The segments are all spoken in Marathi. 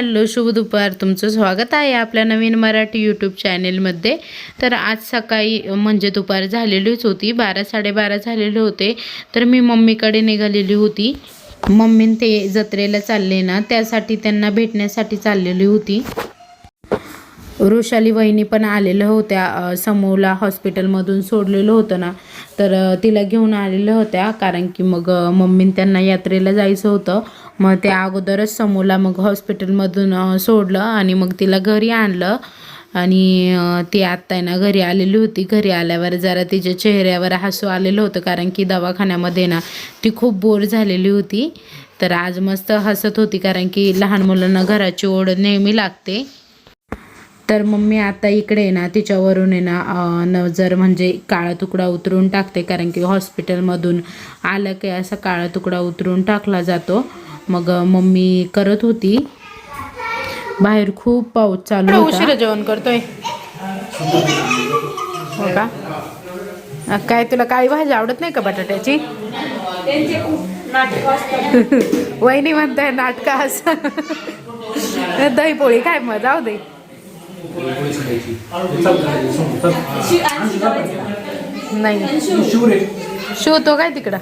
हॅलो शुभ दुपार. तुमचं स्वागत आहे आपल्या नवीन मराठी यूट्यूब चॅनेलमध्ये तर आज सकाळी म्हणजे दुपार झालेलीच होती. बारा साडेबारा झालेले होते. तर मी मम्मीकडे निघालेली होती. मम्मीन ते जत्रेला चालले ना त्यासाठी त्यांना भेटण्यासाठी चाललेली होती. वृषाली वहिनी पण आलेल्या होत्या समूहला हॉस्पिटलमधून सोडलेलं होतं ना तर तिला घेऊन आलेल्या होत्या कारण की मग मम्मीन त्यांना यात्रेला जायचं होतं. मग त्या अगोदरच समूला मग हॉस्पिटलमधून सोडलं आणि मग तिला घरी आणलं. आणि ती आत्ता आहे ना घरी आलेली होती. घरी आल्यावर जरा तिच्या चेहऱ्यावर हसू आलेलं होतं कारण की दवाखान्यामध्ये ना ती खूप बोर झालेली होती. तर आज मस्त हसत होती कारण की लहान मुलांना घराची ओढ नेहमी लागते. तर मग मी आता इकडे आहे ना तिच्यावरून आहे ना नजर म्हणजे काळा तुकडा उतरून टाकते कारण की हॉस्पिटलमधून आलं की असा काळा तुकडा उतरून टाकला जातो. मग मम्मी करत होती. बाहेर खूप पाऊस चालू उशिरा जेवण करतोय? हो का? काय तुला काही भाजी आवडत नाही का बटाट्याची? वहिनी म्हणताय नाटका असं. दही पोळी काय मग जाऊ दे. नाही. शिव तो काय तिकडं?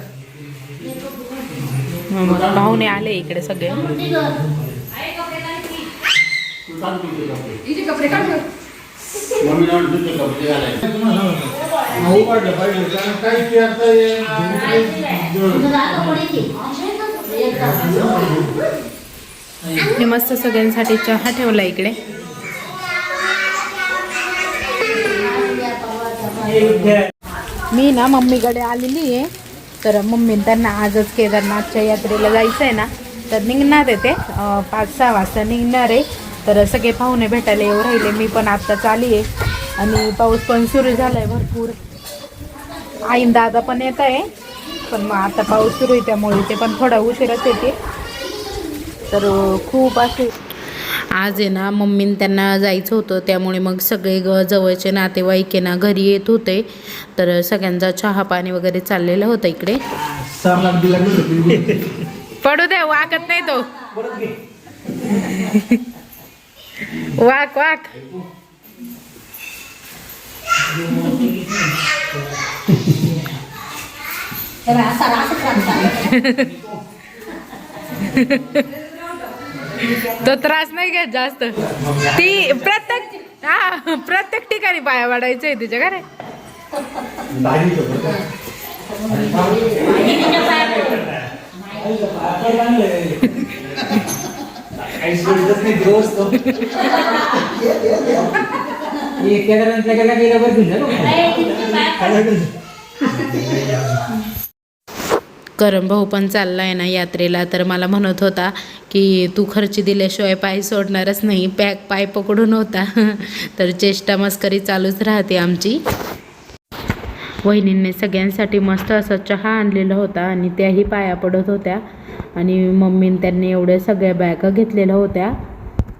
मग पाहुणे आले इकडे सगळे. मी मस्त सगळ्यांसाठी चहा ठेवला इकडे. मी ना मम्मीकडे आलेली आहे. तर मम्मी त्यांना आजच केदारनाथच्या यात्रेला जायचं आहे ना. तर निघणार आहे ते. पाच सहा वाजता निघणार आहे. तर सगळे पाहुणे भेटायला येऊ राहिले. मी पण आत्ताच आली आहे. आणि पाऊस पण सुरू झाला आहे भरपूर. आईन दादा पण येत आहे. पण मग आता पाऊस सुरू आहे त्यामुळे ते पण थोडा उशिराच येते तर खूप असे आज आहे ना मम्मीन त्यांना जायचं होतं त्यामुळे मग सगळे ग जवळचे नातेवाईक आहे ना घरी येत होते. तर सगळ्यांचा चहा पाणी वगैरे चाललेलं होतं इकडे. पडू दे वाकत नाही तो. वाक वाक. तो त्रास नाही घेत जास्त. ती प्रत्येक हा प्रत्येक ठिकाणी पाया वाढायचं आहे तिच्या का रे करम भाऊ पण आहे ना यात्रेला. तर मला म्हणत होता की तू खर्ची दिल्याशिवाय पाय सोडणारच नाही पॅक पाय पकडून होता. तर चेष्टा मस्करी चालूच राहते आमची. वहिनींनी सगळ्यांसाठी मस्त असा चहा आणलेला होता आणि त्याही पाया पडत होत्या. आणि मम्मीन त्यांनी एवढ्या सगळ्या बॅगा घेतलेल्या होत्या.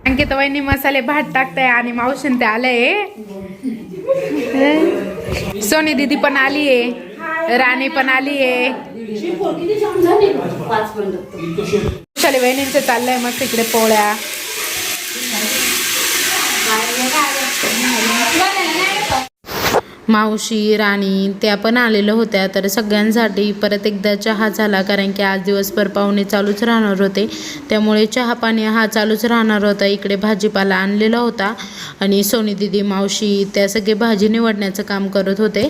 अंकिता वहिनी मसाले भात टाकताय आणि मावशीन ते आलंय. सोनी दीदी पण आली आहे राणी पण आली शाली वहिनींचं चाललंय मस्त इकडे पोळ्या. मावशी राणी त्या पण आलेल्या होत्या तर सगळ्यांसाठी परत एकदा चहा झाला कारण की आज दिवसभर पाहुणे चालूच राहणार होते. त्यामुळे चहा पाणी हा चालूच राहणार होता इकडे भाजीपाला आणलेला होता. आणि सोनी दिदी मावशी त्या सगळे भाजी निवडण्याचं काम करत होते.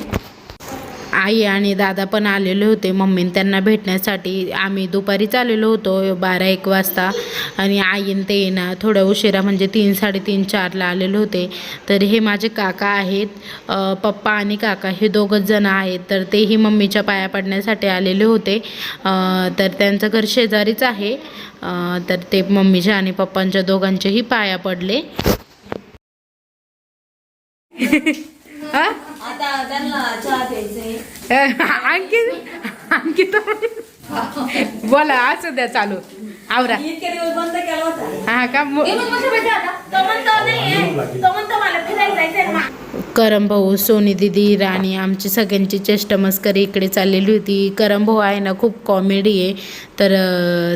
आई आणि दादा पण आलेले होते. मम्मीन त्यांना भेटण्यासाठी आम्ही दुपारीच आलेलो होतो बारा एक वाजता. आणि आईन ते ना थोड्या उशिरा म्हणजे तीन साडेतीन चारला आलेले होते. तर हे माझे काका आहेत पप्पा आणि काका हे दोघंच जण आहेत. तर तेही मम्मीच्या पाया पडण्यासाठी आलेले होते. तर त्यांचं घर शेजारीच आहे. तर ते मम्मीच्या आणि पप्पांच्या दोघांचेही पाया पडले. आणखी आणखी तर बोला असं द्या चालू. आवरा. बंद केला हा का करम भाऊ सोनी दिदी राणी आमची सगळ्यांची चेष्टा मस्करी इकडे चाललेली होती. करम भाऊ आहे ना खूप कॉमेडी आहे. तर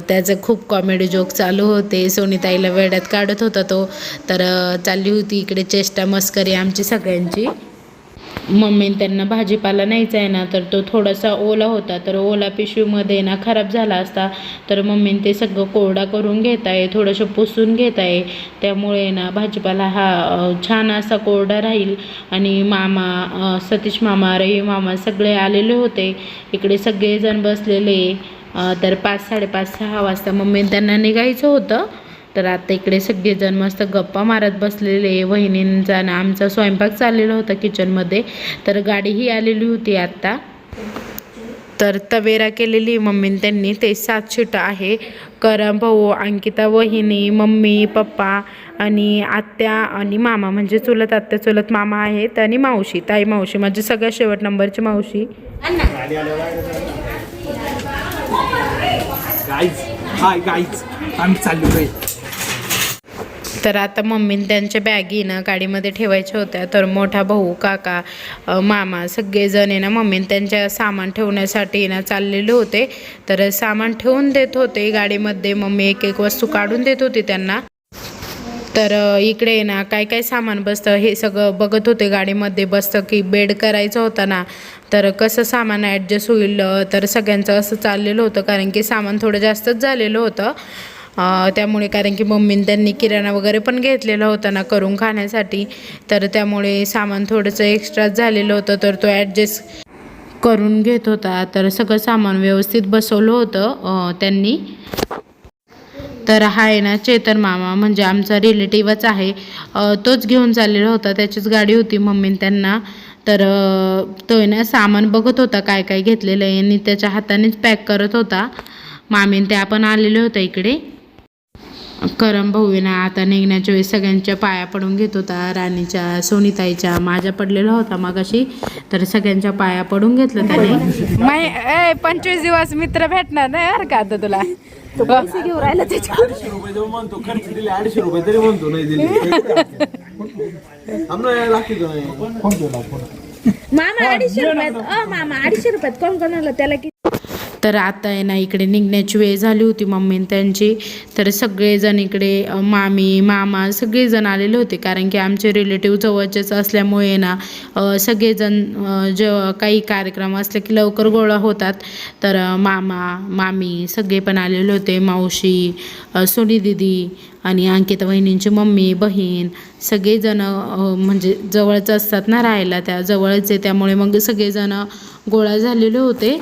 त्याचं खूप कॉमेडी जोक चालू होते. सोनीताईला वेड्यात काढत होता तो. तर चालली होती इकडे चेष्टा मस्करी आमची सगळ्यांची. मम्मीने त्यांना भाजीपाला न्यायचा आहे ना तर तो थोडासा ओला होता. तर ओला पिशवीमध्ये ना खराब झाला असता तर मम्मीने ते सगळं कोरडा करून घेत आहे थोडंसं पुसून घेत आहे. त्यामुळे ना भाजीपाला हा छान असा कोरडा राहील. आणि मामा सतीश मामा रवी मामा सगळे आलेले होते. इकडे सगळेजण बसलेले. तर पाच साडेपाच सहा वाजता मम्मीने त्यांना निघायचं होतं. तर आता इकडे सगळेजण मस्त गप्पा मारत बसलेले. वहिनींचा आणि आमचा स्वयंपाक चाललेला होता किचनमध्ये. तर गाडीही आलेली होती आत्ता तर तवेरा केलेली मम्मीने त्यांनी. ते सात शिटा आहे. करम भाऊ अंकिता वहिनी मम्मी पप्पा आणि आत्या आणि मामा. म्हणजे चुलत आत्या चुलत मामा आहेत आणि मावशी ताई मावशी. म्हणजे सगळ्यात शेवट नंबरची मावशी. गाईज हाय गाईज आम्ही चाललो तर आता मम्मीने त्यांच्या बॅगी ना गाडीमध्ये ठेवायच्या होत्या. तर मोठा भाऊ काका मामा सगळेजण आहे ना मम्मीने त्यांच्या सामान ठेवण्यासाठी ना चाललेले होते. तर सामान ठेवून देत होते गाडीमध्ये. मम्मी एक एक वस्तू काढून देत होती त्यांना. तर इकडे ना काय काय सामान बसतं हे सगळं बघत होते गाडीमध्ये. बसतं की बेड करायचं होतं ना. तर कसं सामान ॲडजस्ट होईल तर सगळ्यांचं असं चाललेलं होतं. कारण की सामान थोडं जास्तच झालेलं होतं. त्यामुळे कारण की मम्मीने त्यांनी किराणा वगैरे पण घेतलेला होता ना करून खाण्यासाठी. तर त्यामुळे सामान थोडंसं एक्स्ट्राच झालेलं होतं तर तो ॲडजस्ट करून घेत होता. तर सगळं सामान व्यवस्थित बसवलं होतं त्यांनी. तर हा आहे ना चेतन मामा म्हणजे आमचा रिलेटिव्हच आहे. तोच घेऊन चाललेला होता त्याचीच गाडी होती मम्मीने त्यांना. तर तो आहे ना सामान बघत होता काय काय घेतलेलं आहे. आणि त्याच्या हातानेच पॅक करत होता. मामीन ते आपण आलेले होते इकडे. करम भाऊ आहे ना आता निघण्याच्या वेळेस सगळ्यांच्या पाया पडून घेत होता. राणीच्या सोनीताईच्या माझ्या पडलेला होता मागाशी. तर सगळ्यांच्या पाया पडून घेतलं त्याने. माय ए पंचवीस दिवस मित्र भेटणार नाही बरं का आता तुला? पैसे घेऊन राहिला त्याच्या अडीचशे रुपये देऊ म्हणतो खर्च दिले अडीचशे रुपये तरी म्हणतो नाही दिले. आम्हाला लागते का नाही मामा अडीचशे रुपयात अ मामा अडीचशे रुपयात कोण कोणाला त्याला किती तर आता आहे ना इकडे निघण्याची वेळ झाली होती मम्मी त्यांची. तर सगळेजण इकडे मामी मामा सगळेजण आलेले होते. कारण की आमचे रिलेटिव्ह जवळचेच असल्यामुळे ना सगळेजण जे जेव्हा काही कार्यक्रम असले की लवकर गोळा होतात. तर मामा मामी सगळे पण आलेले होते. मावशी सोनी दिदी आणि अंकिता वहिनींची मम्मी बहीण सगळेजण म्हणजे जवळच असतात ना राहायला त्या जवळच आहे त्यामुळे मग सगळेजण गोळा झालेले होते.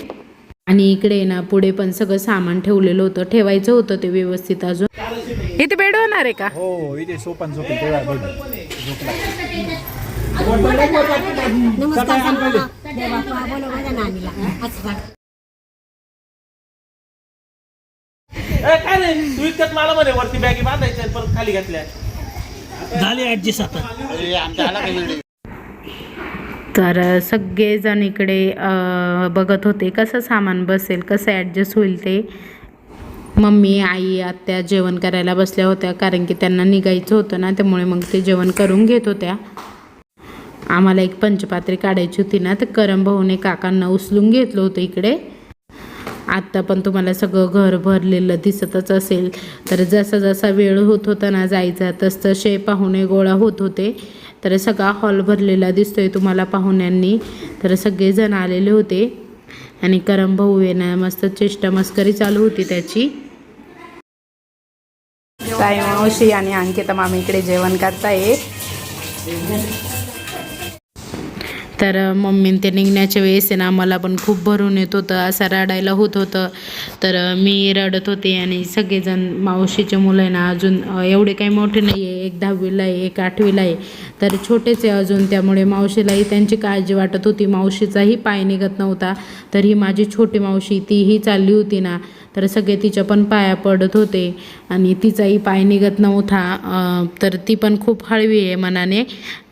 आणि इकडे ना पुढे पण सगळं सामान ठेवलेलं होतं. ठेवायचं होतं ते व्यवस्थित अजून. इथे बेड होणार आहे का? हो इथे सोपन. काय रे? तू इतक्यात मला म्हणे वरती बॅगी बांधायच्या आणि परत खाली घातल्या. तर सगळेजण इकडे बघत होते कसं सामान बसेल कसं ॲडजस्ट होईल ते. मम्मी आई आत्या जेवण करायला बसल्या होत्या कारण की त्यांना निघायचं होतं ना त्यामुळे मग ते जेवण करून घेत होत्या. आम्हाला एक पंचपात्री काढायची होती ना तर करम भाऊने काकांना उचलून घेतलं होतं इकडे. आत्ता पण तुम्हाला सगळं घर भरलेलं दिसतच असेल. तर जसा जसा वेळ होत होता ना जायचा तस तसे पाहुणे गोळा होत होते. तर सगळा हॉल भरलेला दिसतोय तुम्हाला पाहुण्यांनी. तर सगळेजण आलेले होते. आणि करम भाऊ येणार मस्त चेष्टा मस्करी चालू होती त्याची. मावशी आणि अंकिता मामी इकडे जेवण करताय तर मम्मीने ते निघण्याच्या वेळेस आहे ना मला पण खूप भरून येत होतं असं रडायला होत होतं. तर मी रडत होते आणि सगळेजण मावशीचे मुलं आहे ना अजून एवढे काही मोठे नाही आहे एक दहावीला आहे एक आठवीला आहे. तर छोटेच आहे अजून त्यामुळे मावशीलाही त्यांची काळजी वाटत होती. मावशीचाही पाय निघत नव्हता. तर ही माझी छोटी मावशी तीही चालली होती ना तर सगळे तिच्या पण पाया पडत होते आणि तिचाही पाय निघत नव्हता. तर ती पण खूप हळवी आहे मनाने.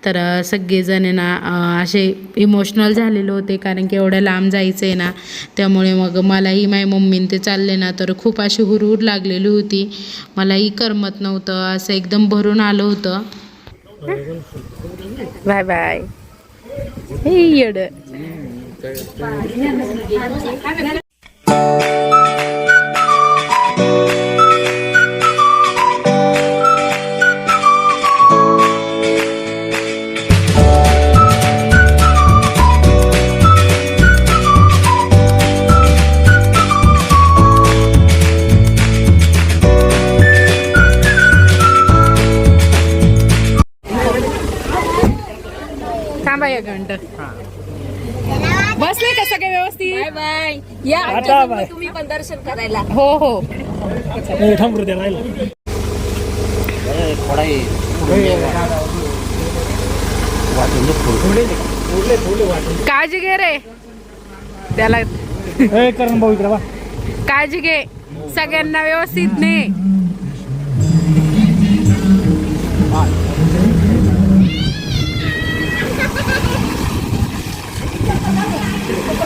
तर सगळेजण आहे ना असे इमोशनल झालेले होते कारण की एवढ्या लांब जायचं आहे ना. त्यामुळे मग मलाही माझ्या मम्मीन ते चालले ना तर खूप अशी हुरहुर लागलेली होती. मलाही करमत नव्हतं असं एकदम भरून आलं होतं. Bye bye. हे येड. थांबा एक बसले का सगळे व्यवस्थित? Bye bye. या तुम्ही पण दर्शन करायला. हो हो. काळजी घे रे. त्याला करण भाऊ इकडे बा काळजी घे. सगळ्यांना व्यवस्थित ने.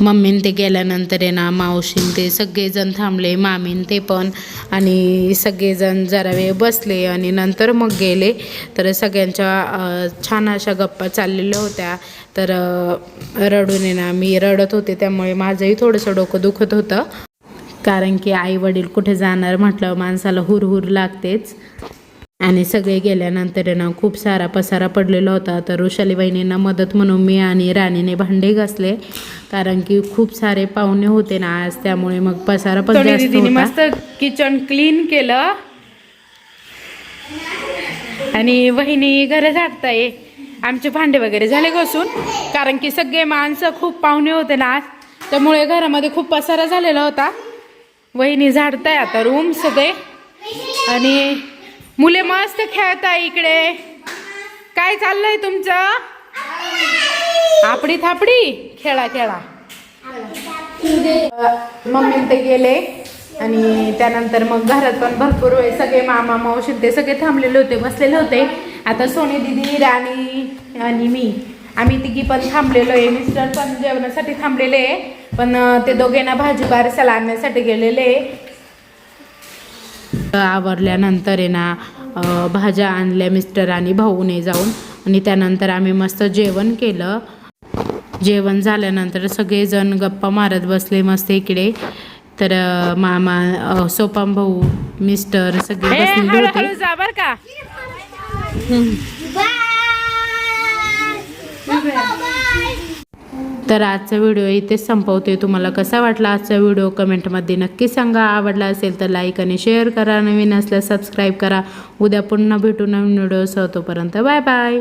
मम्मीन ते गेल्यानंतर आहे ना मावशीन ते सगळेजण थांबले मामीन ते पण. आणि सगळेजण जरा वेळ बसले आणि नंतर मग गेले. तर सगळ्यांच्या छान अशा गप्पा चाललेल्या होत्या. तर रडून आहे ना मी रडत होते त्यामुळे माझंही थोडंसं डोकं दुखत होतं. कारण की आई वडील कुठे जाणार म्हटलं माणसाला हुरहुर लागतेच. आणि सगळे गेल्यानंतर ना खूप सारा पसारा पडलेला होता. तर वृषाली बहिणींना मदत म्हणून मी आणि राणीने भांडे घासले. कारण की खूप सारे पाहुणे होते ना आज त्यामुळे मग पसारा पण जास्त मस्त किचन क्लीन केलं. आणि वहिनी घर झाडताय. आमचे भांडे वगैरे झाले घसून. कारण की सगळे माणसं खूप पाहुणे होते ना आज. त्यामुळे घरामध्ये खूप पसारा झालेला होता. वहिनी झाडताय आता रूम सगळे. आणि मुले मस्त खेळताय इकडे. काय चाललंय तुमचं? आपडी थापडी? खेळा खेळा. मम्मी ते गेले आणि त्यानंतर मग घरात पण भरपूर वेळ सगळे मामा मावशी ते सगळे थांबलेले होते बसलेले होते. आता सोनी दिदी राणी आणि मी. आम्ही तिघी पण थांबलेलो आहे. मिस्टर पण जेवणासाठी थांबलेले आहे. पण ते दोघेंना भाजी बारसाला आणण्यासाठी गेलेले आहे. आवरल्यानंतर आहे ना भाज्या आणल्या मिस्टर आणि भाऊने जाऊन आणि त्यानंतर आम्ही मस्त जेवण केलं. जेवण झाल्यानंतर सगळेजण गप्पा मारत बसले मस्त इकडे. तर मामा सोपाम भाऊ मिस्टर सगळे बसलेले होते. का. तर आजचा व्हिडिओ इथेच संपवते. तुम्हाला कसा वाटला आजचा व्हिडिओ कमेंटमध्ये नक्की सांगा. आवडला असेल तर लाईक आणि शेअर करा. नवीन असल्यास सबस्क्राईब करा. उद्या पुन्हा भेटू नवीन व्हिडिओ तोपर्यंत बाय बाय